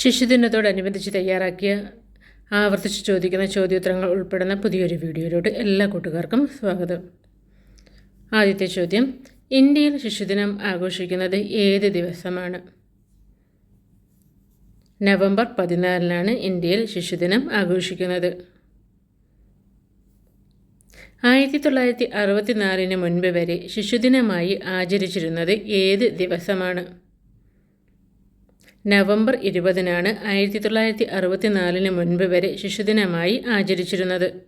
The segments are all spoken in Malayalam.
ശിശുദിനത്തോടനുബന്ധിച്ച് തയ്യാറാക്കിയ ആവർത്തിച്ച് ചോദിക്കുന്ന ചോദ്യോത്തരങ്ങൾ ഉൾപ്പെടുന്ന പുതിയൊരു വീഡിയോയിലോട്ട് എല്ലാ കൂട്ടുകാർക്കും സ്വാഗതം. ആദ്യത്തെ ചോദ്യം ഇന്ത്യയിൽ ശിശുദിനം ആഘോഷിക്കുന്നത് ഏത് ദിവസമാണ്? നവംബർ പതിനാലിനാണ് ഇന്ത്യയിൽ ശിശുദിനം ആഘോഷിക്കുന്നത്. ആയിരത്തി തൊള്ളായിരത്തി അറുപത്തിനാലിന് മുൻപ് വരെ ശിശുദിനമായി ആചരിച്ചിരുന്നത് ഏത് ദിവസമാണ്? നവംബർ ഇരുപതിനാണ് ആയിരത്തി തൊള്ളായിരത്തി അറുപത്തിനാലിന് മുൻപ് വരെ ശിശുദിനമായി ആചരിച്ചിരുന്നത്.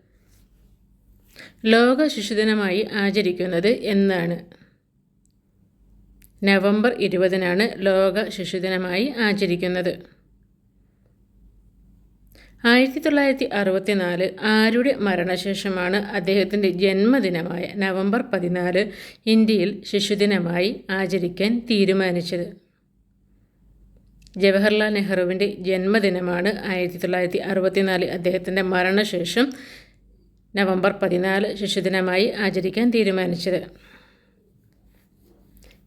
ലോക ശിശുദിനമായി ആചരിക്കുന്നത് എന്നാണ്. നവംബർ ഇരുപതിനാണ് ലോക ശിശുദിനമായി ആചരിക്കുന്നത്. ആയിരത്തി തൊള്ളായിരത്തി അറുപത്തിനാല് ആരുടെ മരണശേഷമാണ് അദ്ദേഹത്തിന്റെ ജന്മദിനമായ നവംബർ പതിനാല് ഇന്ത്യയിൽ ശിശുദിനമായി ആചരിക്കാൻ തീരുമാനിച്ചത്? ജവഹർലാൽ നെഹ്റുവിന്റെ ജന്മദിനമാണ് ആയിരത്തി തൊള്ളായിരത്തി അറുപത്തിനാല് അദ്ദേഹത്തിന്റെ മരണശേഷം നവംബർ പതിനാല് ശിശുദിനമായി ആചരിക്കാൻ തീരുമാനിച്ചത്.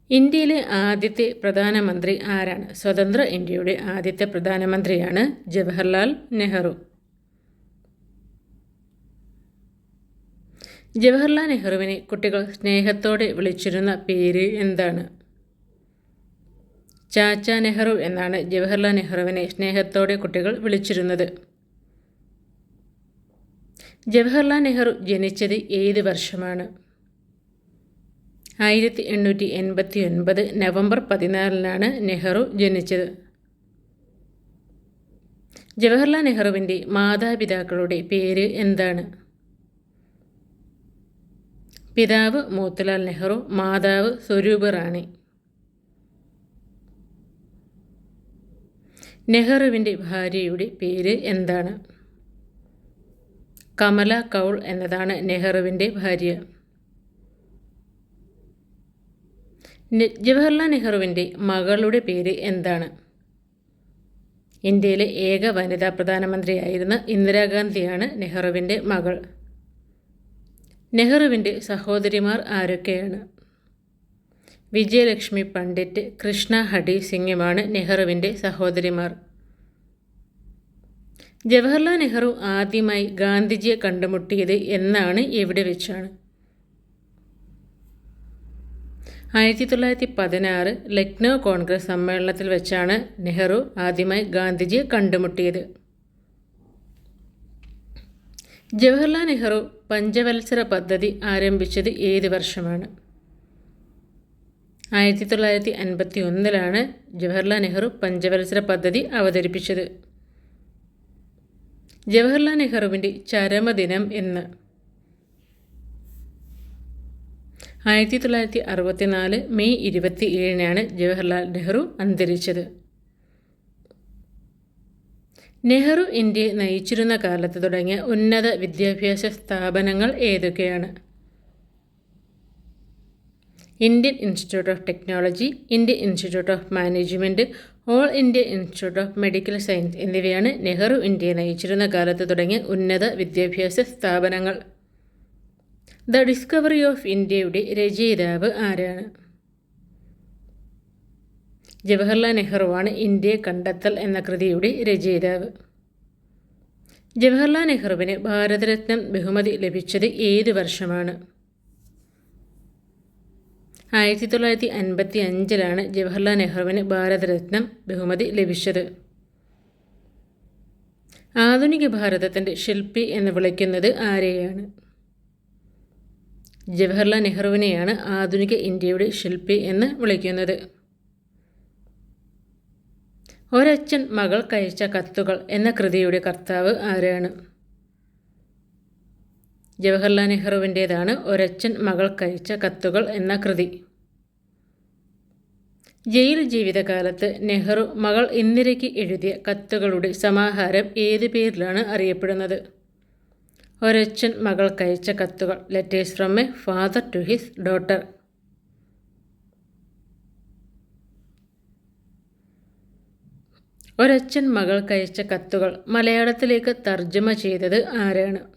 ഇന്ത്യയിലെ ആദ്യത്തെ പ്രധാനമന്ത്രി ആരാണ്? സ്വതന്ത്ര ഇന്ത്യയുടെ ആദ്യത്തെ പ്രധാനമന്ത്രിയാണ് ജവഹർലാൽ നെഹ്റു. ജവഹർലാൽ നെഹ്റുവിനെ കുട്ടികൾ സ്നേഹത്തോടെ വിളിച്ചിരുന്ന പേര് എന്താണ്? ചാച്ച നെഹ്റു എന്നാണ് ജവഹർലാൽ നെഹ്റുവിനെ സ്നേഹത്തോടെ കുട്ടികൾ വിളിച്ചിരുന്നത്. ജവഹർലാൽ നെഹ്റു ജനിച്ചത് ഏത് വർഷമാണ്? ആയിരത്തി എണ്ണൂറ്റി എൺപത്തി ഒൻപത് നവംബർ പതിനാലിനാണ് നെഹ്റു ജനിച്ചത്. ജവഹർലാൽ നെഹ്റുവിന്റെ മാതാപിതാക്കളുടെ പേര് എന്താണ്? പിതാവ് മോത്തിലാൽ നെഹ്റു മാതാവ് സ്വരൂപ് റാണി. നെഹ്റുവിന്റെ ഭാര്യയുടെ പേര് എന്താണ്? കമല കൗൾ എന്നതാണ് നെഹ്റുവിന്റെ ഭാര്യ. ജവഹർലാൽ നെഹ്റുവിന്റെ മകളുടെ പേര് എന്താണ്? ഇന്ത്യയിലെ ഏക വനിതാ പ്രധാനമന്ത്രിയായിരുന്ന ഇന്ദിരാഗാന്ധിയാണ് നെഹ്റുവിന്റെ മകൾ. നെഹ്റുവിന്റെ സഹോദരിമാർ ആരൊക്കെയാണ്? വിജയലക്ഷ്മി പണ്ഡിറ്റ് കൃഷ്ണ ഹഡി സിംഗുമാണ് നെഹ്റുവിന്റെ സഹോദരിമാർ. ജവഹർലാൽ നെഹ്റു ആദ്യമായി ഗാന്ധിജിയെ കണ്ടുമുട്ടിയത് എന്നാണ് എവിടെ വെച്ചാണ്? ആയിരത്തി തൊള്ളായിരത്തി പതിനാറ് ലക്നൗ കോൺഗ്രസ് സമ്മേളനത്തിൽ വെച്ചാണ് നെഹ്റു ആദ്യമായി ഗാന്ധിജിയെ കണ്ടുമുട്ടിയത്. ജവഹർലാൽ നെഹ്റു പഞ്ചവത്സര പദ്ധതി ആരംഭിച്ചത് ഏത് വർഷമാണ്? ആയിരത്തി തൊള്ളായിരത്തി അൻപത്തി ഒന്നിലാണ് ജവഹർലാൽ നെഹ്റു പഞ്ചവത്സര പദ്ധതി അവതരിപ്പിച്ചത്. ജവഹർലാൽ നെഹ്റുവിന്റെ ചരമദിനം എന്ന്. ആയിരത്തി തൊള്ളായിരത്തി അറുപത്തിനാല് മെയ് ഇരുപത്തി ഏഴിനാണ് ജവഹർലാൽ നെഹ്റു അന്തരിച്ചത്. നെഹ്റു ഇന്ത്യയെ നയിച്ചിരുന്ന കാലത്ത് തുടങ്ങിയ ഉന്നത വിദ്യാഭ്യാസ സ്ഥാപനങ്ങൾ ഏതൊക്കെയാണ്? Indian Institute of Technology Indian Institute of Management All India Institute of Medical Science എന്നിവയാണ് നെഹ്റു ഇന്ത്യയെ നയിച്ചിരുന്ന കാലത്ത് തുടങ്ങിയ ഉന്നത വിദ്യാഭ്യാസ സ്ഥാപനങ്ങൾ. ദ ഡിസ്കവറി ഓഫ് ഇന്ത്യയുടെ രചയിതാവ് ആരാണ്? ജവഹർലാൽ നെഹ്റുവാണ് ഇന്ത്യയെ കണ്ടെത്തൽ എന്ന കൃതിയുടെ രചയിതാവ്. ജവഹർലാൽ നെഹ്റുവിന് ഭാരതരത്നം ബഹുമതി ലഭിച്ചത് ഏത് വർഷമാണ്? ആയിരത്തി തൊള്ളായിരത്തി അൻപത്തി അഞ്ചിലാണ് ജവഹർലാൽ നെഹ്റുവിന് ഭാരതരത്നം ബഹുമതി ലഭിച്ചത്. ആധുനിക ഭാരതത്തിന്റെ ശില്പി എന്ന് വിളിക്കുന്നത് ആരെയാണ്? ജവഹർലാൽ നെഹ്റുവിനെയാണ് ആധുനിക ഇന്ത്യയുടെ ശില്പി എന്ന് വിളിക്കുന്നത്. ഒരച്ഛൻ മകൾ കഴിച്ച കത്തുകൾ എന്ന കൃതിയുടെ കർത്താവ് ആരാണ്? ജവഹർലാൽ നെഹ്റുവിന്റേതാണ് ഒരച്ഛൻ മകൾ കഴിച്ച കത്തുകൾ എന്ന കൃതി. ജയിൽ ജീവിതകാലത്ത് നെഹ്റു മകൾ ഇന്ദിരയ്ക്ക് എഴുതിയ കത്തുകളുടെ സമാഹാരം ഏത് പേരിലാണ് അറിയപ്പെടുന്നത്? ഒരച്ഛൻ മകൾ കഴിച്ച കത്തുകൾ letters from a father to his daughter ഒരച്ഛൻ മകൾ കഴിച്ച കത്തുകൾ മലയാളത്തിലേക്ക് തർജമ ചെയ്തത് ആരാണ്?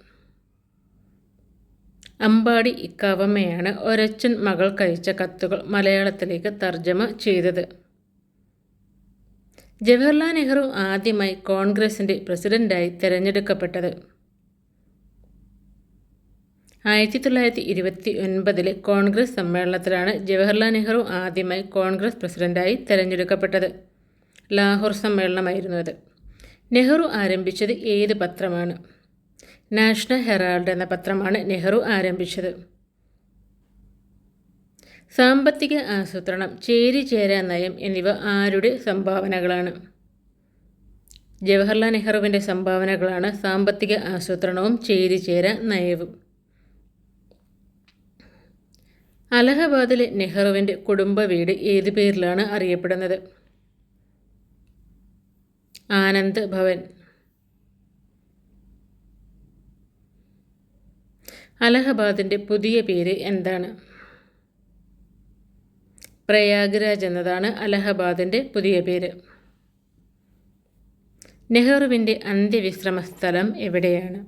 അമ്പാടി ഇക്കാവമ്മയാണ് ഒരച്ഛൻ മകൾ കഴിച്ച കത്തുകൾ മലയാളത്തിലേക്ക് തർജമ ചെയ്തത്. ജവഹർലാൽ നെഹ്റു ആദ്യമായി കോൺഗ്രസിന്റെ പ്രസിഡന്റായി തിരഞ്ഞെടുക്കപ്പെട്ടത്. ആയിരത്തി തൊള്ളായിരത്തി ഇരുപത്തി ഒൻപതിലെ കോൺഗ്രസ് സമ്മേളനത്തിലാണ് ജവഹർലാൽ നെഹ്റു ആദ്യമായി കോൺഗ്രസ് പ്രസിഡന്റായി തിരഞ്ഞെടുക്കപ്പെട്ടത്. ലാഹോർ സമ്മേളനമായിരുന്നു അത്. നെഹ്റു ആരംഭിച്ചത് ഏത് പത്രമാണ്? നാഷണൽ ഹെറാൾഡ് എന്ന പത്രമാണ് നെഹ്റു ആരംഭിച്ചത്. സാമ്പത്തിക ആസൂത്രണം ചേരിചേരാ നയം എന്നിവ ആരുടെ സംഭാവനകളാണ്? ജവഹർലാൽ നെഹ്റുവിന്റെ സംഭാവനകളാണ് സാമ്പത്തിക ആസൂത്രണവും ചേരിചേര നയവും. അലഹബാദിലെ നെഹ്റുവിന്റെ കുടുംബ വീട് ഏത് പേരിലാണ് അറിയപ്പെടുന്നത്? ആനന്ദ് ഭവൻ അലഹബാദിന്റെ പുതിയ പേര് എന്താണ്? പ്രയാഗ്രാജ് എന്നതാണ് അലഹബാദിന്റെ പുതിയ പേര്. നെഹ്റുവിന്റെ അന്ത്യവിശ്രമ സ്ഥലം എവിടെയാണ്?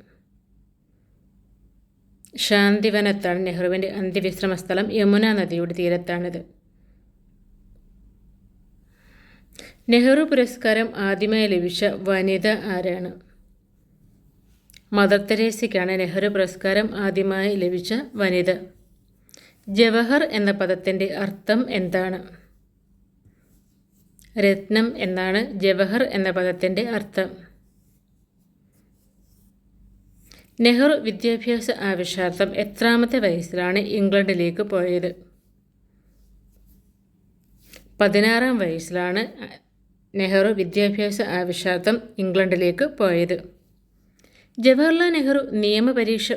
ശാന്തിവനത്താണ് നെഹ്റുവിന്റെ അന്ത്യവിശ്രമ സ്ഥലം യമുന നദിയുടെ തീരത്താണിത്. നെഹ്റു പുരസ്കാരം ആദ്യമായി ലഭിച്ച വനിത ആരാണ്? മദർ തെരേസയ്ക്കാണ് നെഹ്റു പുരസ്കാരം ആദ്യമായി ലഭിച്ച വനിത. ജവഹർ എന്ന പദത്തിന്റെ അർത്ഥം എന്താണ്? രത്നം എന്നാണ് ജവഹർ എന്ന പദത്തിന്റെ അർത്ഥം. നെഹ്റു വിദ്യാഭ്യാസ ആവശ്യാർത്ഥം എത്രാമത്തെ വയസ്സിലാണ് ഇംഗ്ലണ്ടിലേക്ക് പോയത്? പതിനാറാം വയസ്സിലാണ് നെഹ്റു വിദ്യാഭ്യാസ ആവശ്യാർത്ഥം ഇംഗ്ലണ്ടിലേക്ക് പോയത്. ജവഹർലാൽ നെഹ്റു നിയമപരീക്ഷ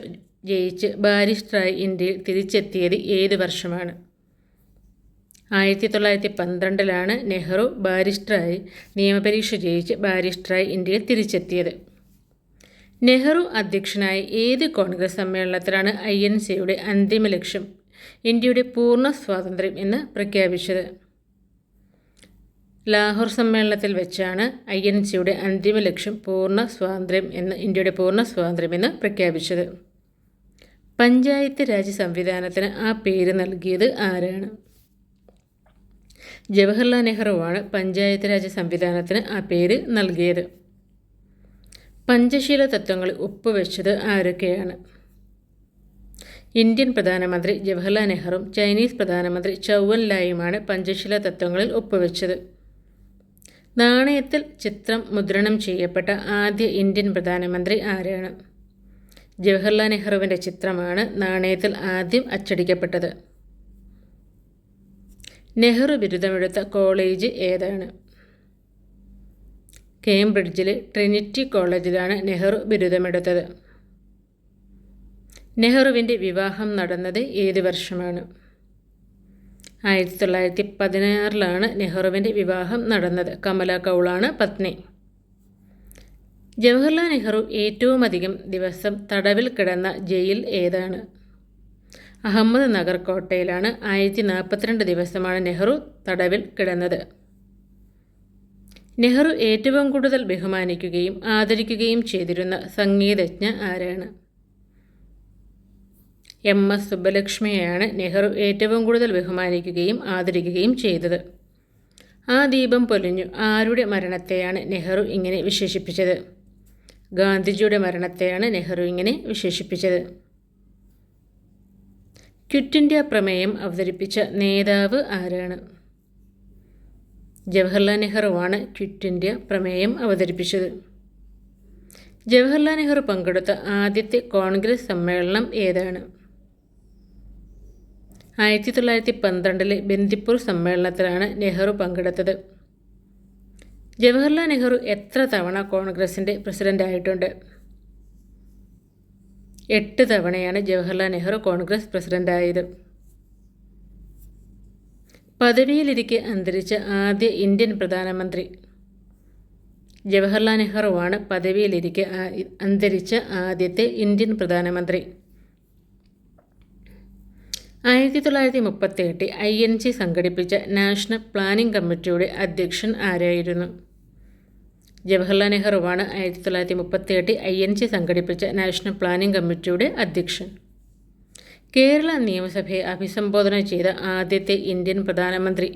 ജയിച്ച് ബാരിസ്റ്ററായി ഇന്ത്യയിൽ തിരിച്ചെത്തിയത് ഏത് വർഷമാണ്? ആയിരത്തി തൊള്ളായിരത്തി പന്ത്രണ്ടിലാണ് നെഹ്റു ബാരിസ്റ്ററായി നിയമപരീക്ഷ ജയിച്ച് ബാരിസ്റ്ററായി ഇന്ത്യയിൽ തിരിച്ചെത്തിയത്. നെഹ്റു അധ്യക്ഷനായ ഏത് കോൺഗ്രസ് സമ്മേളനത്തിലാണ് ഐ എൻ സിയുടെ അന്തിമ ലക്ഷ്യം? ഇന്ത്യയുടെ പൂർണ സ്വാതന്ത്ര്യം എന്ന് പ്രഖ്യാപിച്ചത്. ലാഹോർ സമ്മേളനത്തിൽ വെച്ചാണ് ഐ എൻ സിയുടെ അന്തിമ ലക്ഷ്യം പൂർണ സ്വാതന്ത്ര്യം എന്ന് ഇന്ത്യയുടെ പൂർണ സ്വാതന്ത്ര്യം എന്ന് പ്രഖ്യാപിച്ചത്. പഞ്ചായത്ത് രാജ് സംവിധാനത്തിന് ആ പേര് നൽകിയത് ആരാണ്? ജവഹർലാൽ നെഹ്റുവാണ് പഞ്ചായത്ത് രാജ് സംവിധാനത്തിന് ആ പേര് നൽകിയത്. പഞ്ചശീല തത്വങ്ങൾ ഒപ്പുവെച്ചത് ആരൊക്കെയാണ്? ഇന്ത്യൻ പ്രധാനമന്ത്രി ജവഹർലാൽ നെഹ്റും ചൈനീസ് പ്രധാനമന്ത്രി ചൗവൻ ലായുമാണ് പഞ്ചശീല തത്വങ്ങളിൽ ഒപ്പുവെച്ചത്. നാണയത്തിൽ ചിത്രം മുദ്രണം ചെയ്യപ്പെട്ട ആദ്യ ഇന്ത്യൻ പ്രധാനമന്ത്രി ആരാണ്? ജവഹർലാൽ നെഹ്റുവിന്റെ ചിത്രമാണ് നാണയത്തിൽ ആദ്യം അച്ചടിക്കപ്പെട്ടത്. നെഹ്റു ബിരുദമെടുത്ത കോളേജ് ഏതാണ്? കേംബ്രിഡ്ജിലെ ട്രിനിറ്റി കോളേജിലാണ് നെഹ്റു ബിരുദമെടുത്തത്. നെഹ്റുവിന്റെ വിവാഹം നടന്നത് ഏത് വർഷമാണ്? ആയിരത്തി തൊള്ളായിരത്തി പതിനാറിലാണ് നെഹ്റുവിന്റെ വിവാഹം നടന്നത്. കമല കൗളാണ് പത്നി. ജവഹർലാൽ നെഹ്റു ഏറ്റവും അധികം ദിവസം തടവിൽ കിടന്ന ജയിൽ ഏതാണ്? അഹമ്മദ് നഗർ കോട്ടയിലാണ് ആയിരത്തി നാൽപ്പത്തിരണ്ട് ദിവസമാണ് നെഹ്റു തടവിൽ കിടന്നത്. നെഹ്റു ഏറ്റവും കൂടുതൽ ബഹുമാനിക്കുകയും ആദരിക്കുകയും ചെയ്തിരുന്ന സംഗീതജ്ഞ ആരാണ്? എം എസ് സുബ്ബലക്ഷ്മിയെയാണ് നെഹ്റു ഏറ്റവും കൂടുതൽ ബഹുമാനിക്കുകയും ആദരിക്കുകയും ചെയ്തത്. ആ ദീപം പൊലിഞ്ഞു. ആരുടെ മരണത്തെയാണ് നെഹ്റു ഇങ്ങനെ വിശേഷിപ്പിച്ചത്? ഗാന്ധിജിയുടെ മരണത്തെയാണ് നെഹ്റു ഇങ്ങനെ വിശേഷിപ്പിച്ചത്. ക്വിറ്റ് ഇന്ത്യ പ്രമേയം അവതരിപ്പിച്ച നേതാവ് ആരാണ്? ജവഹർലാൽ നെഹ്റുവാണ് ക്വിറ്റ് ഇന്ത്യ പ്രമേയം അവതരിപ്പിച്ചത്. ജവഹർലാൽ നെഹ്റു പങ്കെടുത്ത ആദ്യത്തെ കോൺഗ്രസ് സമ്മേളനം ഏതാണ്? ആയിരത്തി തൊള്ളായിരത്തി പന്ത്രണ്ടിലെ ബന്ദിപ്പൂർ സമ്മേളനത്തിലാണ് നെഹ്റു പങ്കെടുത്തത്. ജവഹർലാൽ നെഹ്റു എത്ര തവണ കോൺഗ്രസിന്റെ പ്രസിഡന്റായിട്ടുണ്ട് എട്ട് തവണയാണ് ജവഹർലാൽ നെഹ്റു കോൺഗ്രസ് പ്രസിഡന്റായത് പദവിയിലിരിക്കെ അന്തരിച്ച ആദ്യ ഇന്ത്യൻ പ്രധാനമന്ത്രി. ജവഹർലാൽ നെഹ്റുവാണ് പദവിയിലിരിക്കെ അന്തരിച്ച ആദ്യത്തെ ഇന്ത്യൻ പ്രധാനമന്ത്രി. ആയിരത്തി തൊള്ളായിരത്തി മുപ്പത്തി എട്ടിൽ ഐ എൻ സി സംഘടിപ്പിച്ച നാഷണൽ പ്ലാനിംഗ് കമ്മിറ്റിയുടെ അധ്യക്ഷൻ ആരായിരുന്നു? ജവഹർലാൽ നെഹ്റുവാണ് ആയിരത്തി തൊള്ളായിരത്തി മുപ്പത്തി എട്ടിൽ ഐ എൻ സി സംഘടിപ്പിച്ച നാഷണൽ പ്ലാനിംഗ് കമ്മിറ്റിയുടെ അധ്യക്ഷൻ. കേരള നിയമസഭയെ അഭിസംബോധന ചെയ്ത ആദ്യത്തെ ഇന്ത്യൻ പ്രധാനമന്ത്രി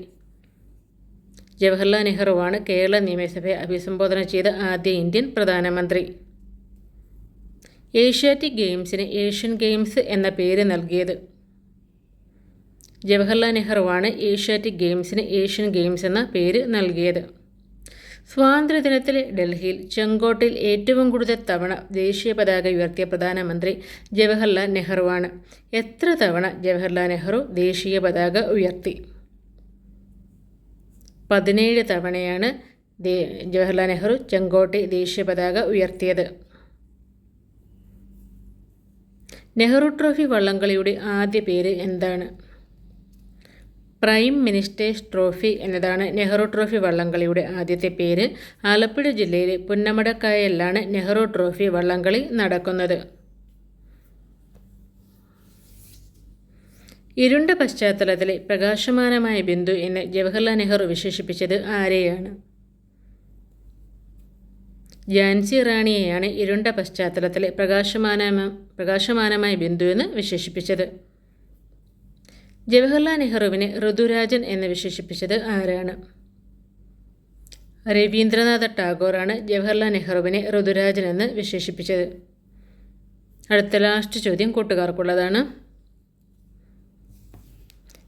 ജവഹർലാൽ നെഹ്റുവാണ് കേരള നിയമസഭയെ അഭിസംബോധന ചെയ്ത ആദ്യ ഇന്ത്യൻ പ്രധാനമന്ത്രി. ഏഷ്യാറ്റിക് ഗെയിംസിന് ഏഷ്യൻ ഗെയിംസ് എന്ന പേര് നൽകിയത്. ജവഹർലാൽ നെഹ്റുവാണ് ഏഷ്യാറ്റിക് ഗെയിംസിന് ഏഷ്യൻ ഗെയിംസ് എന്ന പേര് നൽകിയത്. സ്വാതന്ത്ര്യദിനത്തിൽ ഡൽഹിയിൽ ചെങ്കോട്ടയിൽ ഏറ്റവും കൂടുതൽ തവണ ദേശീയ പതാക ഉയർത്തിയ പ്രധാനമന്ത്രി ജവഹർലാൽ നെഹ്റുവാണ്. എത്ര തവണ ജവഹർലാൽ നെഹ്റു ദേശീയ പതാക ഉയർത്തി? പതിനേഴ് തവണയാണ് ജവഹർലാൽ നെഹ്റു ചെങ്കോട്ടെ ദേശീയ പതാക ഉയർത്തിയത്. നെഹ്റു ട്രോഫി വള്ളംകളിയുടെ ആദ്യ പേര് എന്താണ്? പ്രൈം മിനിസ്റ്റേഴ്സ് ട്രോഫി എന്നതാണ് നെഹ്റു ട്രോഫി വള്ളംകളിയുടെ ആദ്യത്തെ പേര്. ആലപ്പുഴ ജില്ലയിലെ പുന്നമടക്കായലിലാണ് നെഹ്റു ട്രോഫി വള്ളംകളി നടക്കുന്നത്. ഇരുണ്ട പശ്ചാത്തലത്തിലെ പ്രകാശമാനമായ ബിന്ദു എന്ന് ജവഹർലാൽ നെഹ്റു വിശേഷിപ്പിച്ചത് ആരെയാണ്? ജാൻസി റാണിയെയാണ് ഇരുണ്ട പശ്ചാത്തലത്തിലെ പ്രകാശമാന പ്രകാശമാനമായ ബിന്ദു എന്ന് വിശേഷിപ്പിച്ചത്. ജവഹർലാൽ നെഹ്റുവിനെ ഋതുരാജൻ എന്ന് വിശേഷിപ്പിച്ചത് ആരാണ്? രവീന്ദ്രനാഥ ടാഗോറാണ് ജവഹർലാൽ നെഹ്റുവിനെ ഋതുരാജൻ എന്ന് വിശേഷിപ്പിച്ചത്. അടുത്ത ലാസ്റ്റ് ചോദ്യം കൂട്ടുകാർക്കുള്ളതാണ്.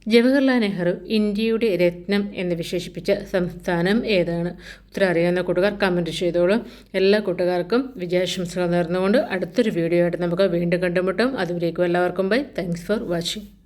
ജവഹർലാൽ നെഹ്റു ഇന്ത്യയുടെ രത്നം എന്ന് വിശേഷിപ്പിച്ച സംസ്ഥാനം ഏതാണ്? ഉത്തരം അറിയാവുന്ന കൂട്ടുകാർ കമന്റ് ചെയ്തോളൂ. എല്ലാ കൂട്ടുകാർക്കും വിജയാശംസകൾ നേർന്നുകൊണ്ട് അടുത്തൊരു വീഡിയോ ആയിട്ട് നമുക്ക് വീണ്ടും കണ്ടുമുട്ടും. അതുവരേക്കും എല്ലാവർക്കും ബൈ താങ്ക്സ് ഫോർ വാച്ചിങ്